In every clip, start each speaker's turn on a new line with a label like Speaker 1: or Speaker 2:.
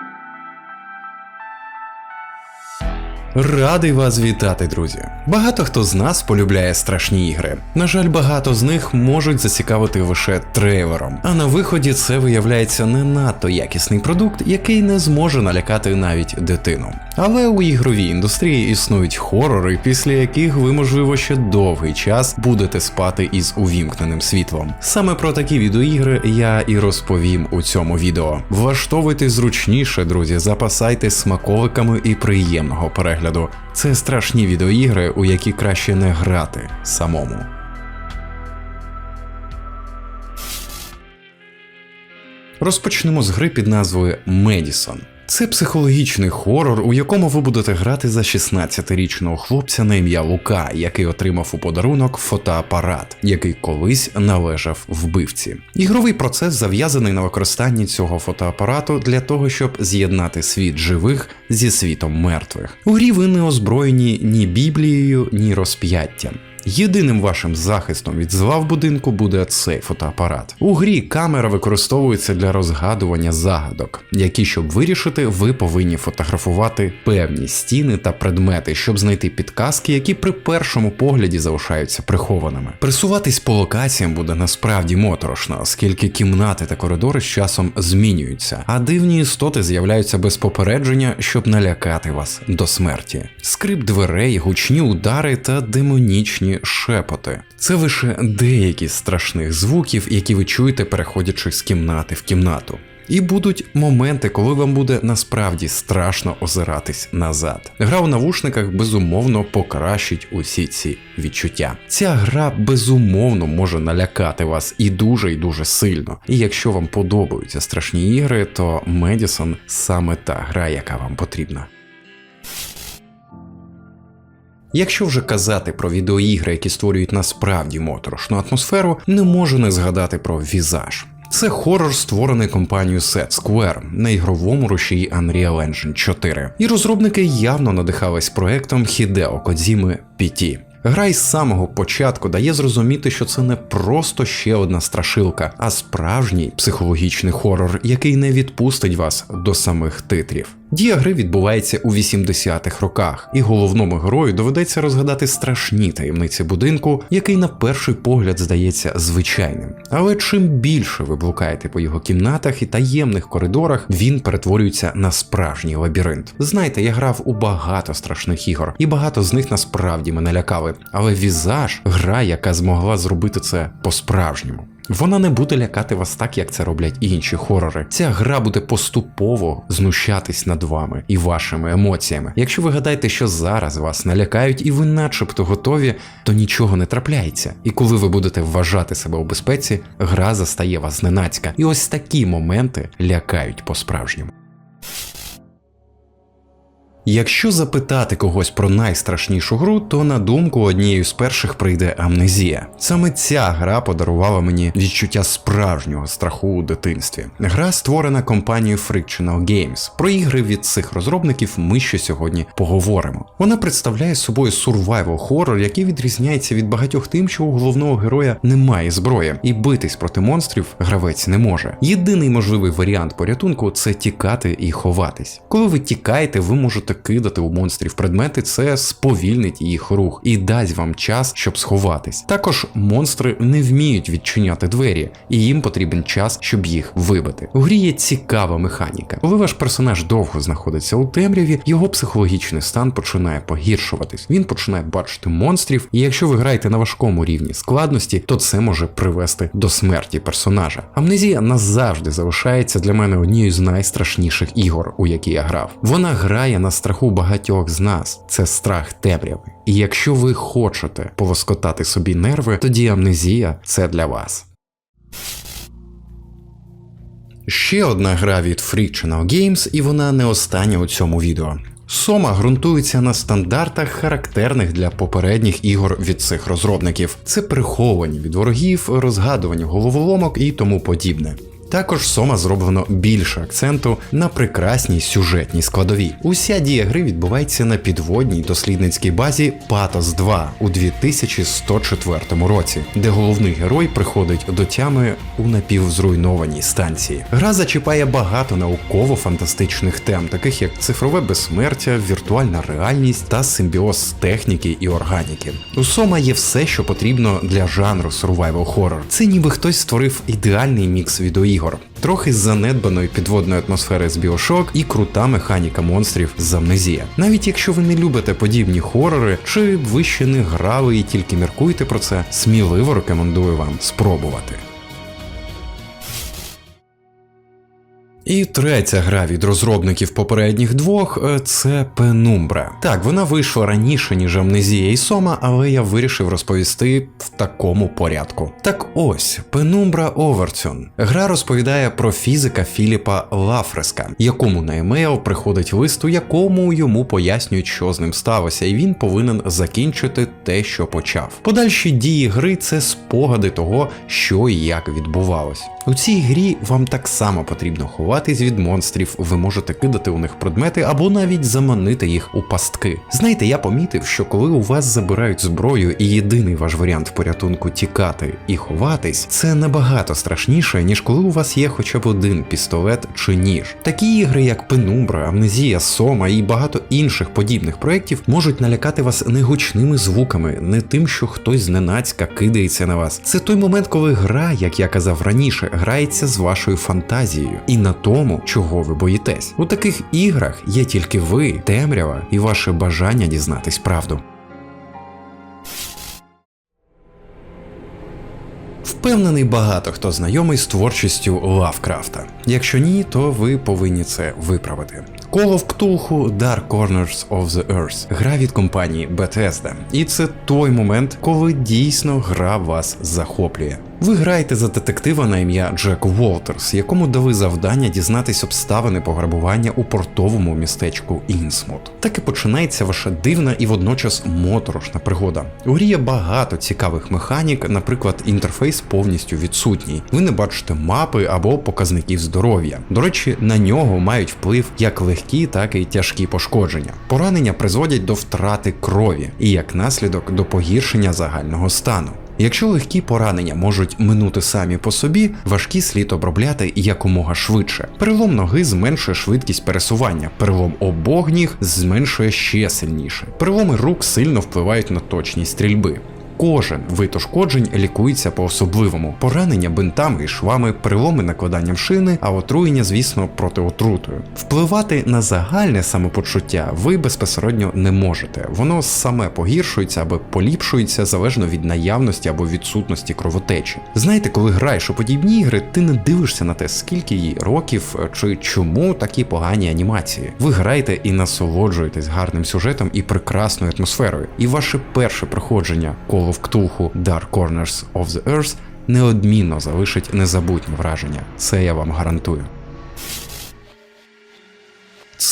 Speaker 1: Thank you. Радий вас вітати, друзі. Багато хто з нас полюбляє страшні ігри. На жаль, багато з них можуть зацікавити лише трейлером. А на виході це виявляється не надто якісний продукт, який не зможе налякати навіть дитину. Але у ігровій індустрії існують хорори, після яких ви, можливо, ще довгий час будете спати із увімкненим світлом. Саме про такі відеоігри я і розповім у цьому відео. Влаштовуйтесь зручніше, друзі, запасайтесь смаковиками і приємного перегляду. Це страшні відеоігри, у які краще не грати самому. Розпочнемо з гри під назвою Медісон. Це психологічний хорор, у якому ви будете грати за 16-річного хлопця на ім'я Лука, який отримав у подарунок фотоапарат, який колись належав вбивці. Ігровий процес зав'язаний на використанні цього фотоапарату для того, щоб з'єднати світ живих зі світом мертвих. У грі ви не озброєні ні біблією, ні розп'яттям. Єдиним вашим захистом від зла в будинку буде цей фотоапарат. У грі камера використовується для розгадування загадок, які, щоб вирішити, ви повинні фотографувати певні стіни та предмети, щоб знайти підказки, які при першому погляді залишаються прихованими. Присуватись по локаціям буде насправді моторошно, оскільки кімнати та коридори з часом змінюються, а дивні істоти з'являються без попередження, щоб налякати вас до смерті. Скрип дверей, гучні удари та демонічні шепоти. Це лише деякі з страшних звуків, які ви чуєте, переходячи з кімнати в кімнату. І будуть моменти, коли вам буде насправді страшно озиратись назад. Гра у навушниках безумовно покращить усі ці відчуття. Ця гра безумовно може налякати вас і дуже і дуже сильно. І якщо вам подобаються страшні ігри, то Medicine саме та гра, яка вам потрібна. Якщо вже казати про відеоігри, які створюють насправді моторошну атмосферу, не можу не згадати про візаж. Це хорор, створений компанією Set Square на ігровому рушії Unreal Engine 4. І розробники явно надихались проектом Hideo Kojima PT. Гра із самого початку дає зрозуміти, що це не просто ще одна страшилка, а справжній психологічний хорор, який не відпустить вас до самих титрів. Дія гри відбувається у 80-х роках, і головному герою доведеться розгадати страшні таємниці будинку, який на перший погляд здається звичайним. Але чим більше ви блукаєте по його кімнатах і таємних коридорах, він перетворюється на справжній лабіринт. Знаєте, я грав у багато страшних ігор, і багато з них насправді мене лякали. Але візаж гра, яка змогла зробити це по-справжньому. Вона не буде лякати вас так, як це роблять інші хорори. Ця гра буде поступово знущатись над вами і вашими емоціями. Якщо ви гадаєте, що зараз вас налякають і ви начебто готові, то нічого не трапляється. І коли ви будете вважати себе у безпеці, гра застає вас зненацька. І ось такі моменти лякають по-справжньому. Якщо запитати когось про найстрашнішу гру, то на думку однією з перших прийде амнезія. Саме ця гра подарувала мені відчуття справжнього страху у дитинстві. Гра створена компанією Frictional Games. Про ігри від цих розробників ми ще сьогодні поговоримо. Вона представляє собою survival хоррор, який відрізняється від багатьох тим, що у головного героя немає зброї, і битись проти монстрів гравець не може. Єдиний можливий варіант порятунку це тікати і ховатись. Коли ви тікаєте, ви можете кидати у монстрів предмети, це сповільнить їх рух і дасть вам час, щоб сховатись. Також монстри не вміють відчиняти двері, і їм потрібен час, щоб їх вибити. У грі є цікава механіка. Коли ваш персонаж довго знаходиться у темряві, його психологічний стан починає погіршуватись. Він починає бачити монстрів, і якщо ви граєте на важкому рівні складності, то це може привести до смерті персонажа. Амнезія назавжди залишається для мене однією з найстрашніших ігор, у які я грав. Вона грає на страху багатьох з нас це страх темряви. І якщо ви хочете полоскотати собі нерви, тоді амнезія це для вас. Ще одна гра від Frictional Games, і вона не остання у цьому відео. Сома ґрунтується на стандартах, характерних для попередніх ігор від цих розробників. Це приховані від ворогів, розгадування головоломок і тому подібне. Також Сома зроблено більше акценту на прекрасній сюжетній складовій. Уся дія гри відбувається на підводній дослідницькій базі Патос 2 у 2104 році, де головний герой приходить до тями у напівзруйнованій станції. Гра зачіпає багато науково-фантастичних тем, таких як цифрове безсмертя, віртуальна реальність та симбіоз техніки і органіки. У Сома є все, що потрібно для жанру survival horror. Це ніби хтось створив ідеальний мікс відеоігор. Трохи занедбаної підводної атмосфери з Біошок і крута механіка монстрів з Амнезія. Навіть якщо ви не любите подібні хорори, чи ви ще не грали і тільки міркуєте про це, сміливо рекомендую вам спробувати. І третя гра від розробників попередніх двох е, це Penumbra. Так, вона вийшла раніше, ніж Амнезія і Сома, але я вирішив розповісти в такому порядку. Так ось, Penumbra Overture. Гра розповідає про фізика Філіпа Лафреска, якому на емейл приходить лист, у якому йому пояснюють, що з ним сталося, і він повинен закінчити те, що почав. Подальші дії гри це спогади того, що і як відбувалось. У цій грі вам так само потрібно ховатись від монстрів, ви можете кидати у них предмети або навіть заманити їх у пастки. Знаєте, я помітив, що коли у вас забирають зброю і єдиний ваш варіант порятунку тікати і ховатись, це набагато страшніше, ніж коли у вас є хоча б один пістолет чи ніж. Такі ігри, як Пенумбра, Амнезія, Сома і багато інших подібних проєктів можуть налякати вас не гучними звуками, не тим, що хтось зненацька кидається на вас. Це той момент, коли гра, як я казав раніше, грається з вашою фантазією і на тому, чого ви боїтесь. У таких іграх є тільки ви, темрява і ваше бажання дізнатись правду. Впевнений, багато хто знайомий з творчістю Лавкрафта. Якщо ні, то ви повинні це виправити. Call of Cthulhu Dark Corners of the Earth гра від компанії Bethesda. І це той момент, коли дійсно гра вас захоплює. Ви граєте за детектива на ім'я Джек Уолтерс, якому дали завдання дізнатись обставини пограбування у портовому містечку Інсмут. Так і починається ваша дивна і водночас моторошна пригода. У грі є багато цікавих механік, наприклад, інтерфейс повністю відсутній. Ви не бачите мапи або показників здоров'я. До речі, на нього мають вплив як легкі, так і тяжкі пошкодження. Поранення призводять до втрати крові і як наслідок до погіршення загального стану. Якщо легкі поранення можуть минути самі по собі, важкі слід обробляти якомога швидше. Перелом ноги зменшує швидкість пересування, перелом обох ніг зменшує ще сильніше. Переломи рук сильно впливають на точність стрільби. Кожен вид ушкоджень лікується по-особливому: поранення бинтами і швами, переломи накладанням шини, а отруєння, звісно, протиотрутою. Впливати на загальне самопочуття ви безпосередньо не можете. Воно саме погіршується або поліпшується залежно від наявності або відсутності кровотечі. Знаєте, коли граєш у подібні ігри, ти не дивишся на те, скільки їй років чи чому такі погані анімації. Ви граєте і насолоджуєтесь гарним сюжетом і прекрасною атмосферою. І ваше перше проходження Call of Cthulhu Dark Corners of the Earth неодмінно залишить незабутні враження. Це я вам гарантую.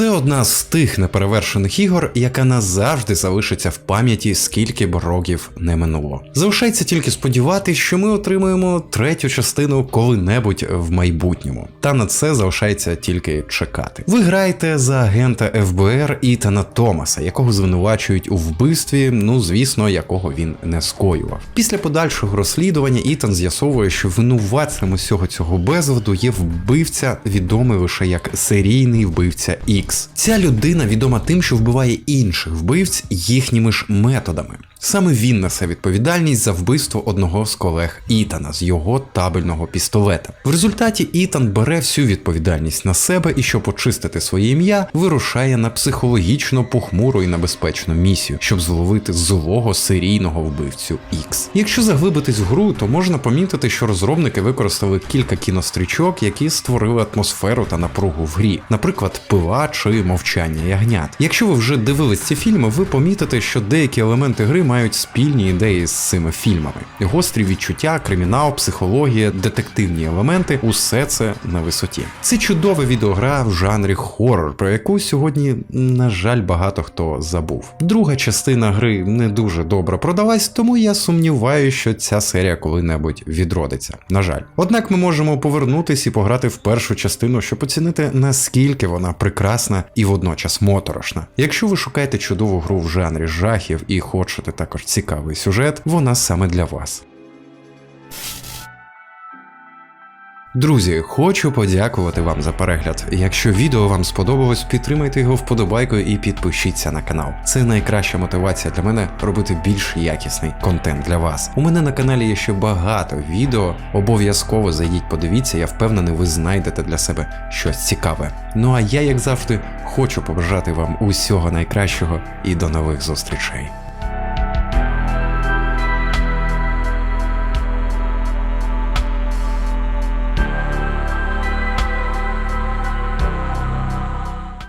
Speaker 1: Це одна з тих неперевершених ігор, яка назавжди залишиться в пам'яті, скільки б років не минуло. Залишається тільки сподіватися, що ми отримаємо третю частину коли-небудь в майбутньому. Та на це залишається тільки чекати. Ви граєте за агента ФБР Ітана Томаса, якого звинувачують у вбивстві, ну звісно, якого він не скоював. Після подальшого розслідування Ітан з'ясовує, що винуватцем усього цього безладу є вбивця, відомий лише як серійний вбивця Ікс. Ця людина відома тим, що вбиває інших вбивць їхніми ж методами. Саме він несе відповідальність за вбивство одного з колег Ітана з його табельного пістолета. В результаті Ітан бере всю відповідальність на себе і, щоб очистити своє ім'я, вирушає на психологічно похмуру і небезпечну місію, щоб зловити злого серійного вбивцю Ікс. Якщо заглибитись в гру, то можна помітити, що розробники використали кілька кінострічок, які створили атмосферу та напругу в грі, наприклад, пила чи мовчання ягнят. Якщо ви вже дивились ці фільми, ви помітите, що деякі елементи гри мають спільні ідеї з цими фільмами. Гострі відчуття, кримінал, психологія, детективні елементи усе це на висоті. Це чудова відеогра в жанрі хоррор, про яку сьогодні, на жаль, багато хто забув. Друга частина гри не дуже добре продалась, тому я сумніваюся, що ця серія коли-небудь відродиться. На жаль. Однак ми можемо повернутись і пограти в першу частину, щоб оцінити наскільки вона прекрасна і водночас моторошна. Якщо ви шукаєте чудову гру в жанрі жахів і хочете також цікавий сюжет, вона саме для вас. Друзі, хочу подякувати вам за перегляд. Якщо відео вам сподобалось, підтримайте його вподобайкою і підпишіться на канал. Це найкраща мотивація для мене робити більш якісний контент для вас. У мене на каналі є ще багато відео. Обов'язково зайдіть, подивіться, я впевнений, ви знайдете для себе щось цікаве. Ну а я, як завжди, хочу побажати вам усього найкращого і до нових зустрічей.